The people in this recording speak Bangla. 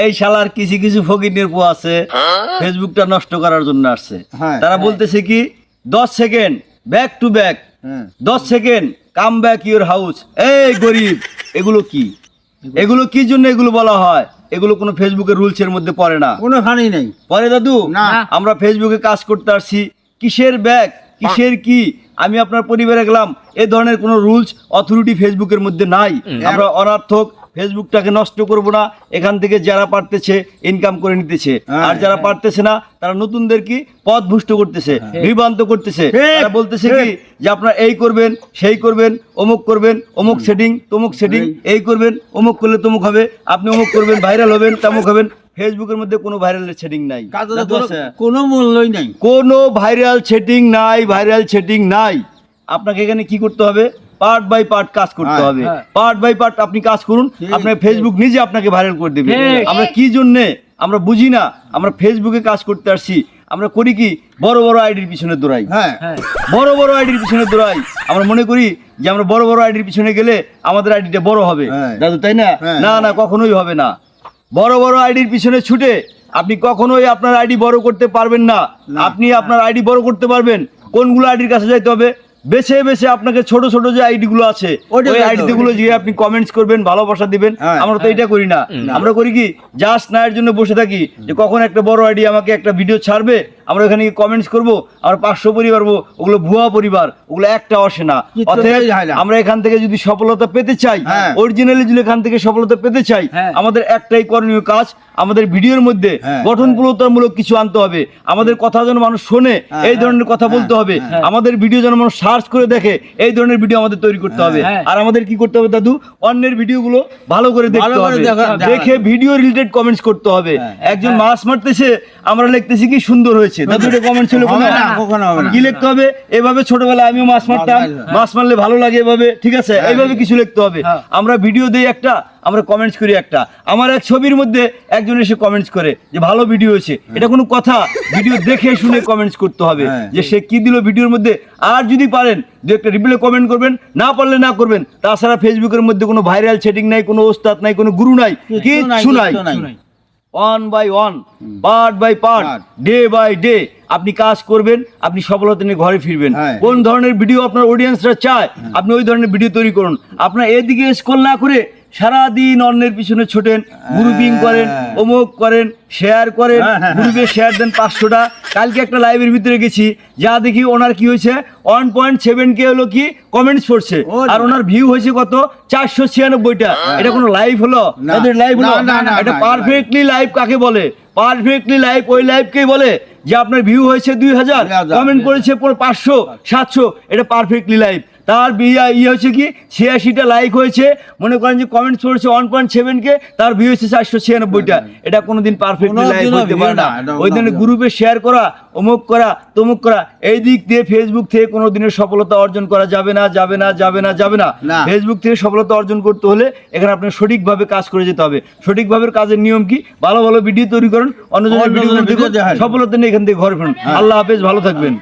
এই শালার কিছু কিছু ফকিনের পো আছে ফেসবুকটা নষ্ট করার জন্য আসছে। হ্যাঁ, তারা বলতেছে কি দশ সেকেন্ড ব্যাক টু ব্যাক হ্যাঁ। দশ second come back your house এই গরিব এগুলো কি? এগুলো কি জন্য এগুলো বলা হয়? এগুলো কোনো ফেসবুকের রুলস এর মধ্যে পড়ে না। কোনো খানি নেই। পরে দাদু? না। আমরা ফেসবুকে কাজ করতে আসছি। কিসের ব্যাগ কিসের কি? আমি আপনার পরিবারে গেলাম। এ ধরনের কোনো রুলস অথরিটি ফেসবুকের মধ্যে নাই। আমরা অনার্থক ফেসবুকটাকে নষ্ট করব না এখান থেকে যারা পারতেছে ইনকাম করে নিতেছে। হ্যাঁ, আর যারা পারতেছে না তারা নতুনদের কি পথ ভুষ্ট করতেছে বিভ্রান্ত করতেছে। তারা বলতেছে কি যে আপনারা এই করবেন সেই করবেন অমুক করবেন অমুক সেটিং তমুক সেটিং এই করবেন অমুক করলে তমুক হবে আপনি অমুক করবেন ভাইরাল হবেন তমুক হবেন। ফেসবুকের মধ্যে কোনো ভাইরালের সেটিং নাই? কোনো মূল্যই নাই। কোনো ভাইরাল সেটিং নাই ভাইরাল সেটিং নাই। আপনাকে এখানে কি করতে হবে? পার্ট বাই পার্ট কাজ করতে হ্যাঁ, হবে। পার্ট বাই পার্ট আপনি কাজ করুন আপনার ফেসবুক নিজে আপনাকে ভাইরাল করে দেবে। আমরা কি জন্যে? আমরা বুঝি না। আমরা ফেসবুকে কাজ করতে আসছি। আমরা করি কি? বড় বড় আইডির পিছনে দৌড়াই। হ্যাঁ। হ্যাঁ বড় বড় আইডির পিছনে দৌড়াই। আমরা মনে করি যে আমরা বড় বড় আইডির পিছনে গেলে আমাদের আইডিটা বড় হবে। হ্যাঁ। দাদু তাই না? হ্যাঁ। না না কখনোই হবে না। বড় বড় আইডির পিছনে ছুটে আপনি কখনোই আপনার আইডি বড় করতে পারবেন না। না। আপনি আপনার আইডি বড় করতে পারবেন। কোনগুলো আইডির কাছে যাইতে হবে? বেছে বেছে আপনাকে ছোট ছোট যে আইডি গুলো আছে ওই আইডি গুলো যে আপনি কমেন্টস করবেন ভালোবাসা দিবেন। হ্যাঁ। আমরা তো এটা করি না। আমরা করি কি জাস্ট নায়ের জন্য বসে থাকি যে কখন একটা বড় আইডি আমাকে একটা ভিডিও ছাড়বে আমরা ওখানে কমেন্টস করব আমরা পাঁচশো পরিবার ওগুলো ভুয়া পরিবার ওগুলো একটা আসে না হয়। আমরা এখান থেকে যদি সফলতা পেতে চাই হ্যাঁ। অরিজিনালি যদি এখান থেকে সফলতা পেতে চাই হ্যাঁ। আমাদের একটাই করণীয় কাজ আমাদের ভিডিওর মধ্যে হ্যাঁ। গঠনমূলক কিছু আনতে হবে আমাদের কথা যেন মানুষ শোনে হ্যাঁ, এই ধরনের কথা হ্যাঁ, বলতে হবে হ্যাঁ। আমাদের ভিডিও যেন মানুষ সার্চ করে দেখে এই ধরনের ভিডিও আমাদের তৈরি করতে হবে হ্যাঁ। আর আমাদের কি করতে হবে দাদু অন্যের ভিডিওগুলো ভালো করে দেখতে হবে দেখা- ভিডিও রিলেটেড কমেন্টস করতে হবে হ্যাঁ। একজন মাছ মারতেছে আমরা লিখতেছি কি সুন্দর হয়েছে দাদু এটা কমেন্ট ছিল হবে না, কখনো হবে না। কি লিখতে হবে? এভাবে ছোটবেলায় আমিও মাছ মারতাম। মাছ- মারলে ভালো লাগে এভাবে ঠিক আছে? হ্যাঁ। এইভাবে কিছু লিখতে হবে। হ্যাঁ। আমরা ভিডিও দেই একটা আমরা কমেন্টস করি একটা। আমার এক ছবির মধ্যে একজন এসে কমেন্টস করে যে ভালো ভিডিও হয়েছে। এটা কোনো কথা। ভিডিও দেখে শুনে কমেন্টস করতে হবে হ্যাঁ। যে সে কি দিল ভিডিওর মধ্যে। আর যদি পারেন দু একটা রিপ্লাই কমেন্ট করবেন না পারলে না করবেন। তাছাড়া ফেসবুকের মধ্যে কোনো ভাইরাল সেটিং নাই কোনো ওস্তাদ নাই কোনো গুরু নাই কিচ্ছু নাই। One by one part by part day by day আপনি কাজ করবেন আপনি সফলতা নিয়ে ঘরে ফিরবেন। হ্যাঁ। কোন ধরনের ভিডিও আপনার অডিয়েন্সরা চায় আপনি ওই ধরনের ভিডিও তৈরি করুন। আপনার এদিকে স্কল না করে সারাদিন অন্যের পিছনে ছোটেন গ্রুপিং করেন অমুক করেন শেয়ার করেন হ্যাঁ, হ্যাঁ, গ্রুপে শেয়ার দেন পাঁচশোটা। কালকে একটা লাইভের ভিতরে গেছি যা দেখি ওনার কি হয়েছে ওয়ান পয়েন্ট সেভেন কে হলো কি কমেন্টস পড়ছে আর ওনার ভিউ হয়েছে কত? চারশো ছিয়ানব্বইটা। এটা কোনো লাইভ হলো? লাইভ হলো? এটা পারফেক্টলি লাইভ কাকে বলে? পারফেক্টলি লাইভ ওই লাইভকেই বলে? যে আপনার ভিউ হয়েছে দুই হাজার। কমেন্ট করেছে পাঁচশো সাতশো। এটা পারফেক্টলি লাইভ তার ইয়ে হচ্ছে কি? ছিয়াশিটা লাইক হয়েছে। মনে করেন যে কমেন্টস করেছে ওয়ান পয়েন্ট সেভেন কে তার ভিউ হচ্ছে চারশো ছিয়ানব্বইটা। এটা কোনোদিন পারফেক্টলি লাইভ কোনোদিনও হতে পারে না। ওই ধরনের গ্রুপে শেয়ার করা অমুক করা তমুক করা এই দিক দিয়ে ফেসবুক থেকে কোনো দিনের সফলতা অর্জন করা যাবে না যাবে না যাবে না যাবে না। ফেসবুক থেকে সফলতা অর্জন করতে হলে এখানে আপনার সঠিকভাবে কাজ করে যেতে হবে। সঠিকভাবে কাজের নিয়ম কি? ভালো ভালো ভিডিও তৈরি করুন অন্যজনের ভিডিও। সফলতা নিয়ে এখান থেকে ঘর ফেরুন। আল্লাহ হাফেজ ভালো থাকবেন।